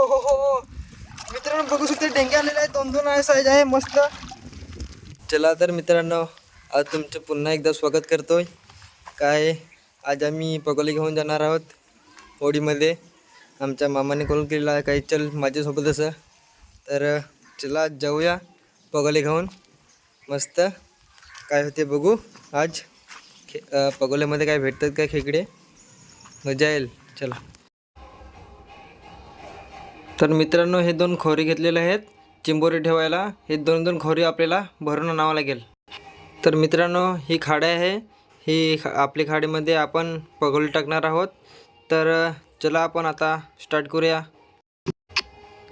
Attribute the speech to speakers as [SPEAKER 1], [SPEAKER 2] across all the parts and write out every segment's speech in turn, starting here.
[SPEAKER 1] हो, हो हो हो मित्रांनो बघू शकते डेंगे आलेले आहे दोन दोन आहे साईज आहे मस्त. चला तर मित्रांनो आज तुमचं पुन्हा एकदा स्वागत करतोय. काय आज आम्ही पकोली घेऊन जाणार आहोत होडीमध्ये. आमच्या मामाने कॉल केलेला आहे काही चल माझ्यासोबत असं. तर चला जाऊया पगोले घेऊन. मस्त. काय होते बघू आज. खे पगोल्यामध्ये काय भेटतात काय खेकडे. मजा येईल. चला. तर मित्रांनो हे दोन खोरी घेतलेले आहेत. चिंबोरी ठेवायला. हे दोन दोन खोरी आपल्याला भरून आणावं लागेल. तर मित्रांनो ही खाडी आहे. ही खा- आपली खाडीमध्ये आपण पगोली टाकणार आहोत. तर चला आपण आता स्टार्ट करूया.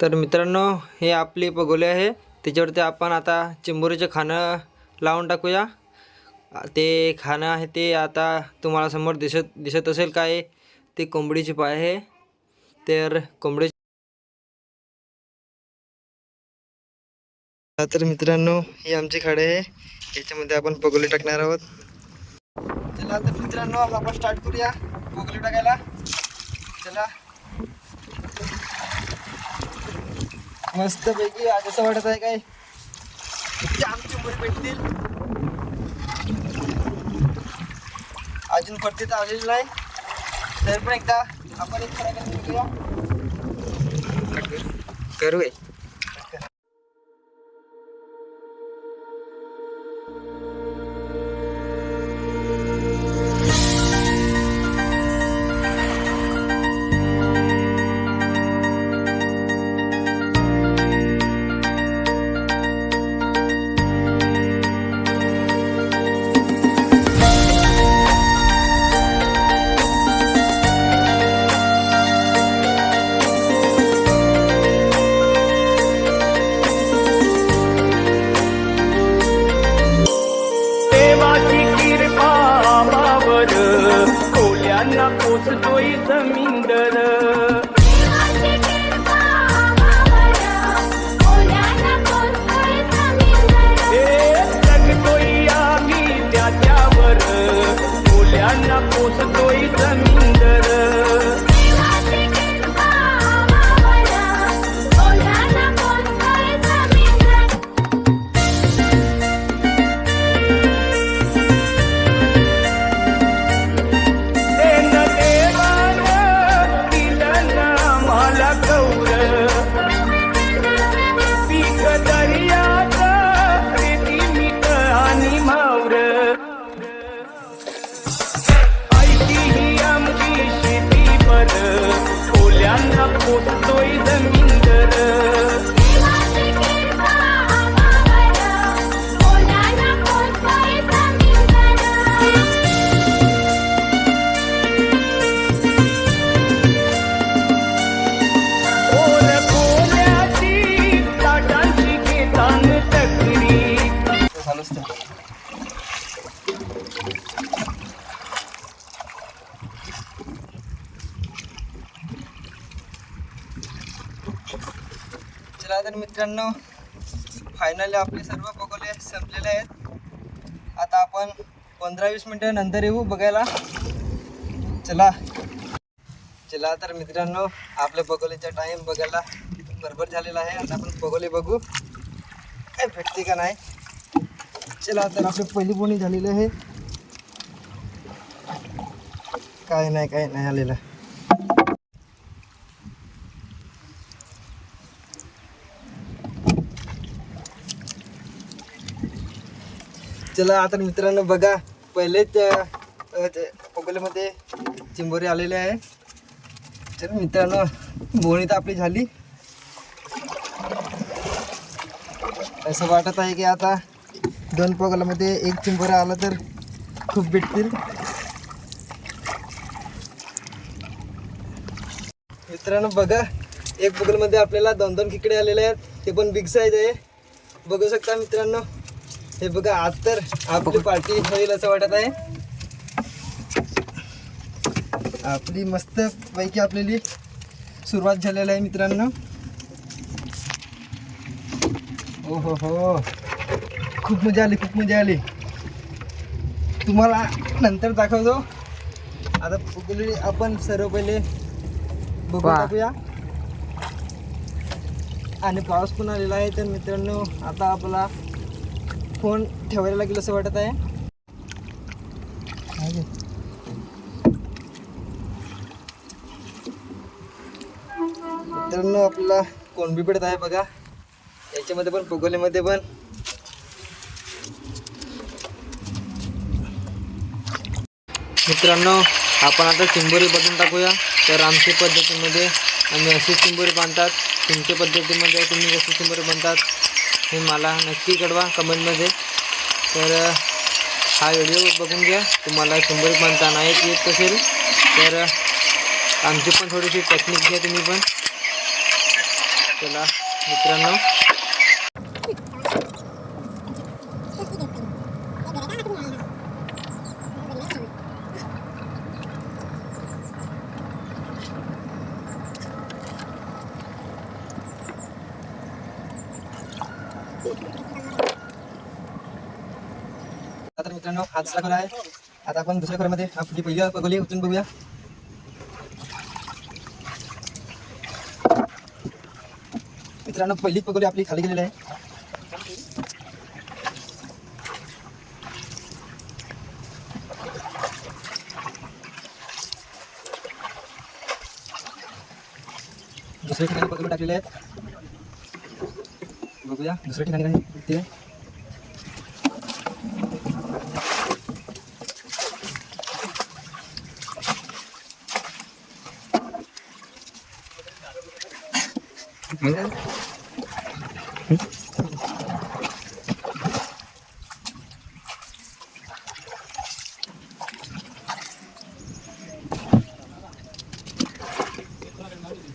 [SPEAKER 1] तर मित्रांनो हे आपली पगोली आहे. त्याच्यावरती आपण आता चिंबोरीचं खाणं लावून टाकूया. ते खाणं आहे ते आता तुम्हाला समोर दिसत दिसत असेल काय? ते कोंबडीची पाय आहे. तर कोंबडी तर मित्रांनो ही आमची खाडे आहे. याच्यामध्ये आपण पगोली टाकणार आहोत. चला तर मित्रांनो आपण स्टार्ट करूया पगोली टाकायला. चला. मस्त पैकी आज असं वाटत आहे काय? आमची मुली भेटतील. अजून परती तर आलेली नाही. तर पण एकदा आपण एक
[SPEAKER 2] करूया करूया. पोचतोय
[SPEAKER 1] जमीन दर चला तर मित्रांनो फायनली आपले सर्व पकोले संपलेले आहेत. आता आपण पंधरा वीस मिनटं नंतर येऊ बघायला. चला. चला तर मित्रांनो आपल्या पकोलीचा टाईम बघायला बरोबर झालेला आहे. आता आपण पकोले बघू. काय भेटते का नाही? चला तर आपली पहिली बोणी झालेली आहे. काय नाही काय नाही आलेलं. चला आता मित्रांनो बघा पहिलेच पोगोलीमध्ये चिंबोरी आलेले आहे. चल मित्रांनो बोणी तर आपली झाली. असं वाटत आहे की आता दोन पगलामध्ये एक चिंबोरा आला तर खूप भेटतील. मित्रांनो बघा एक बगलमध्ये आपल्याला दोन दोन खेकडे आलेले आहेत. ते पण बिग साईज आहे. बघू शकता मित्रांनो. हे बघा आज तर आपली पार्टी होईल असं वाटत आहे. आपली मस्त पैकी आपल्याली सुरुवात झालेली आहे मित्रांनो. हो हो हो. खूप मजा आली खूप मजा आली. तुम्हाला नंतर दाखवतो. आता पकडली आपण सर्व पहिले बघू. टाकूया. आणि पाऊस पण आलेला आहे तर मित्रांनो आता आपला फोन ठेवायला लागेल असं वाटत आहे? मित्रांनो आपला कोणबी पडत आहे बघा. याच्यामध्ये पण पोगोलीमध्ये पण. मित्रांनो आपण आता चिंबोरी बदलून टाकूया. तर आमच्या पद्धतीमध्ये आम्ही अशी चिंबोरी बांधतात. तुमच्या पद्धतीमध्ये तुम्ही कशी चिंबोरी बांधतात. हे मला नक्की कळवा कमेंटमध्ये. तर हा व्हिडिओ बघून घ्या. तुम्हाला शंभर बांधता नाही येत असेल तर आमची पण थोडीशी टेक्निक घ्या तुम्ही पण. चला मित्रांनो आता मित्रांनो हा दुसरा खोला आहे आता आपण दुसऱ्या खोऱ्यामध्ये आपली पहिली पगोली उचलून बघूया. मित्रांनो पहिलीच पगोली आपली खाली गेलेली आहे. दुसऱ्या ठिकाणी पगोली टाकलेले आहेत. बघूया दुसऱ्या ठिकाणी काय ते.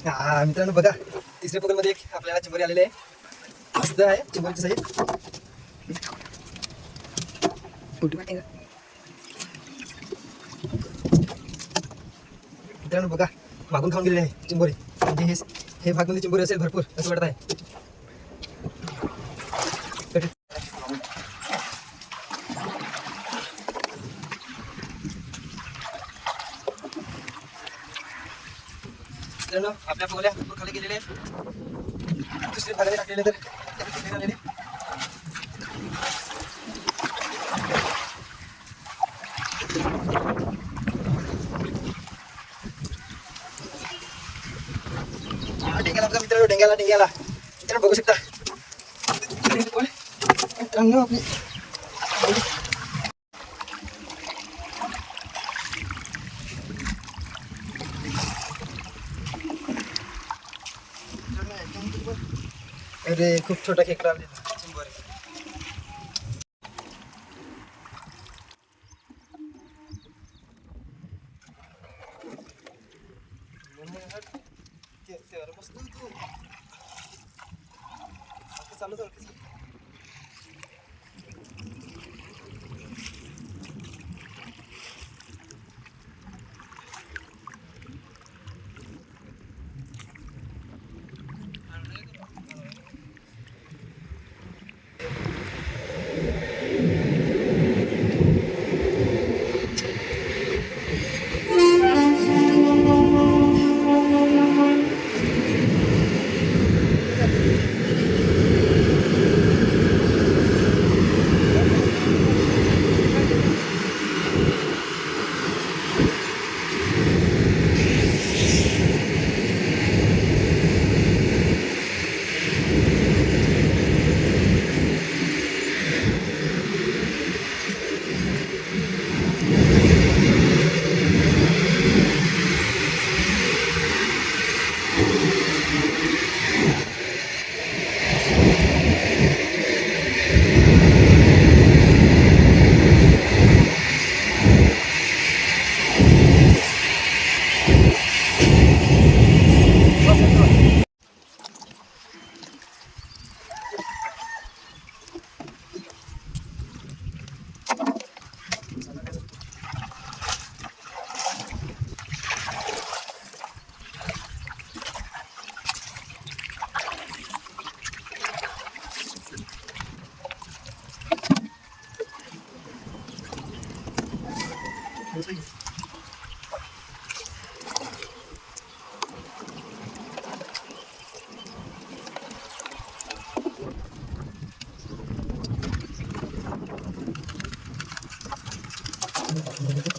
[SPEAKER 1] हा मित्रांनो बघा. तिसऱ्या पकडमध्ये एक आपल्याला चिंबोरी आलेले आहे. मस्त आहे चिंबोरीची साईज. मित्रांनो बघा. मागून खाऊन गेलेली आहे चिंबोरी. म्हणजे हे हे भागमध्ये चिंबोरी असेल भरपूर असं वाटत आहे. आपल्या पगोल्या खाली गेलेले दुसरे भागाने टाकलेले तर त्याला किती झालेले हा, डेंग्याला बघा मित्रांनो डेंग्याला डेंग्याला मित्रांनो बघू शकता मित्रांनो आपली अरे खूप छोटा खेकडा Thank you.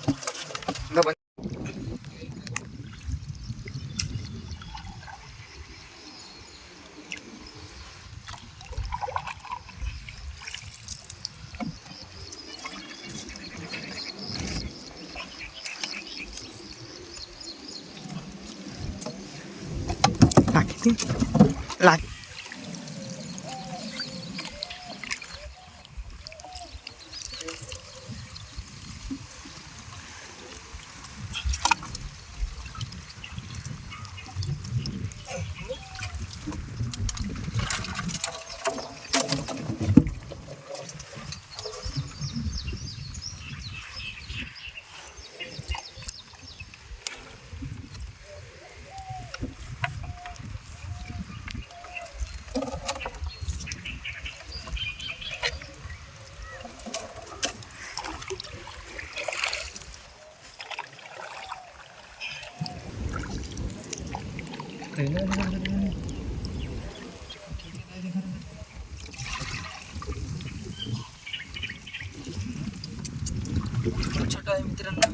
[SPEAKER 1] मित्रांनो.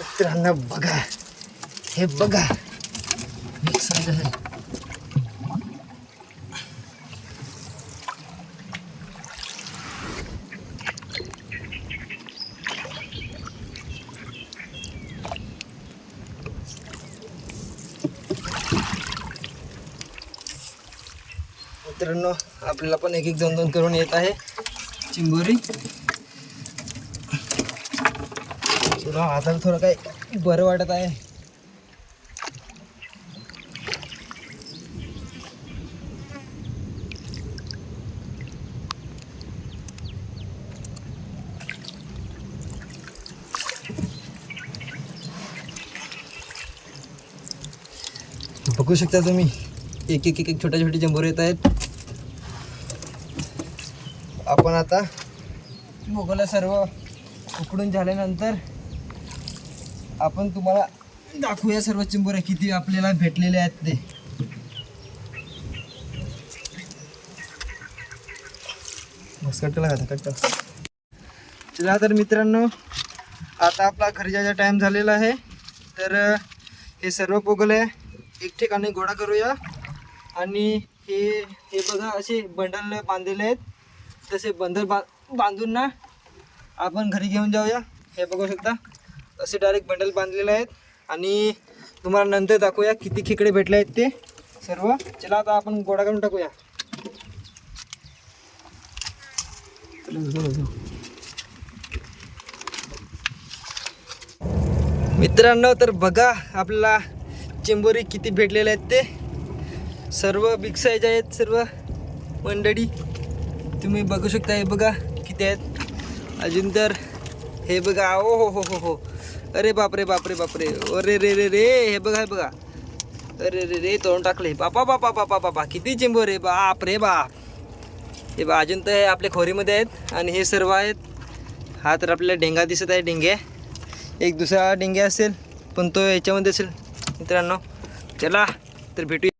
[SPEAKER 1] मित्रांनो बघा. हे बघा. एक साईज मित्रांनो आपल्याला पण एक एक दोन दोन करून येत आहे. चिंबोरी. चला आता थोडं काय बरं वाटत आहे. बघू शकता तुम्ही एक एक एक एक छोट्या छोटे जंबोर येत आहेत आपण आता मोगला सर्व उकडून झाल्यानंतर आपण तुम्हाला दाखवूया सर्व चिंबोऱ्या किती आपल्याला भेटलेले आहेत ते. कट चला तर मित्रांनो आता आपला घरी जायचा टाईम झालेला आहे. तर हे सर्व पोगले एक ठिकाणी गोळा करूया. आणि हे हे बघा असे बंडल बांधलेले आहेत. तसे बंदर बा बांधून ना आपण घरी घेऊन जाऊया. हे बघू शकता. असे डायरेक्ट बंडल बांधलेले आहेत. आणि तुम्हाला नंतर दाखवूया किती खेकडे भेटले आहेत ते सर्व. चला आता आपण गोळा करून टाकूया. मित्रांनो तर बघा आपला चिंबोरी किती भेटलेले आहेत ते. सर्व बिग साईज आहेत सर्व मंडळी. तुम्ही बघू शकता हे बघा किती आहेत. अजून तर हे बघा ओ हो हो हो हो. अरे बापरे बापरे बापरे. अरे रे रे रे. हे बघा हे बघा. अरे रे रे तोंड टाकले बापा बापा बापा बापा. किती चिंबोरे बाप रे बाप. हे बा अजून तर हे आपल्या खोरीमध्ये आहेत आणि हे सर्व आहेत. हा तर आपल्याला डेंगा दिसत आहे डेंगे. एक दुसरा डेंगे असेल पण तो याच्यामध्ये असेल. मित्रांनो चला तर भेटूया.